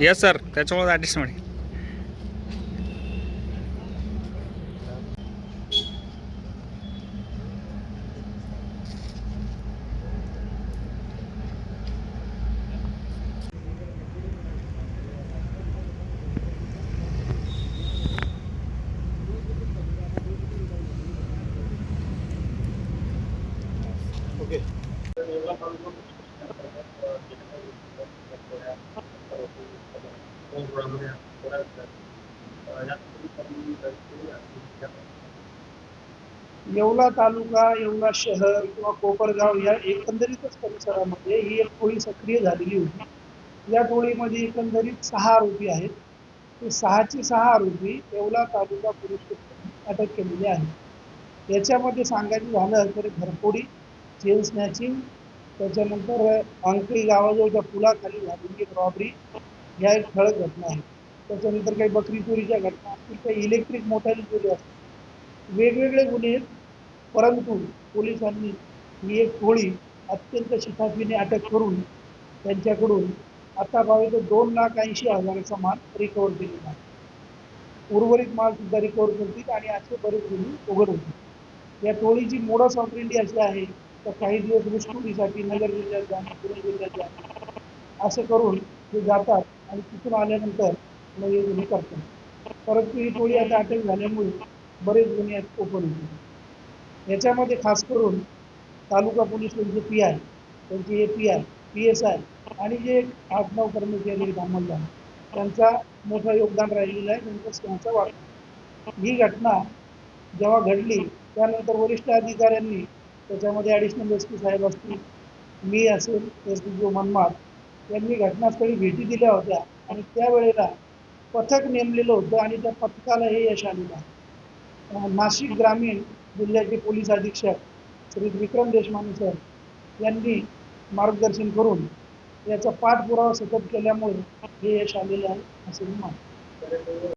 Yes sir त्याच्यामुळे artist म्हणे Okay. Yeola taluka Yeola शहर किंवा कोपरगाव या एकंदरीतच परिसरामध्ये ही एक टोळी सक्रिय झालेली होती. या टोळीमध्ये एकंदरीत सहा आरोपी आहेत. ते सहाचे सहा आरोपी येवला तालुका पोलीस अटक केलेले आहेत याच्यामध्ये सांगायचं झालं तर घरफोडी चेन स्नॅचिंग त्याच्यानंतर अंकळी गावाजवळच्या पुलाखाली झालेली एक रॉबरी ह्या एक ठळक घटना आहे. त्याच्यानंतर काही बकरी चोरीच्या घटना असतील काही इलेक्ट्रिक मोटारी चोरी असतील. वेगवेगळे गुन्हे आहेत. परंतु पोलिसांनी ही एक टोळी अत्यंत शिफाफीने अटक करून त्यांच्याकडून आतापर्यंत दोन लाख ऐंशी हजाराचा माल रिकवर केलेला आहे. उर्वरित माल सुद्धा रिकवर करतील आणि असे बरेच गुन्हे उघड होतील. या टोळीची मोडस ऑपरेंडी अशी आहे तर काही दिवस घुसखोरीसाठी नगर जिल्ह्यात जाणे पुणे जिल्ह्यात जाणे असं करून ते जातात आणि तिथून आल्यानंतर मग हे करतात. परंतु ही टोळी आता अटक झाल्यामुळे बरेच गुन्हे ओपन होते याच्यामध्ये खास करून तालुका पोलीस त्यांचे पी आय त्यांचे A P I P S I आणि जे आठ नऊ कर्मचारी आहेत अंमलदार त्यांचा मोठं योगदान राहिलेलं आहे त्यांचा त्यांचा वाटा. ही घटना जेव्हा घडली त्यानंतर वरिष्ठ अधिकाऱ्यांनी त्याच्यामध्ये ॲडिशनल एस पी साहेब असतील मी असेल एस पी जो मनमाड यांनी घटनास्थळी भेटी दिल्या होत्या. आणि त्यावेळेला पथक नेमलेलं होतं आणि त्या पथकाला हे यश आलेलं आहे. नाशिक ग्रामीण जिल्ह्याचे पोलीस अधीक्षक श्री विक्रम देशमाने सर यांनी मार्गदर्शन करून याचा पाठपुरावा सतत केल्यामुळे हे यश आलेलं आहे असं मी मानतो.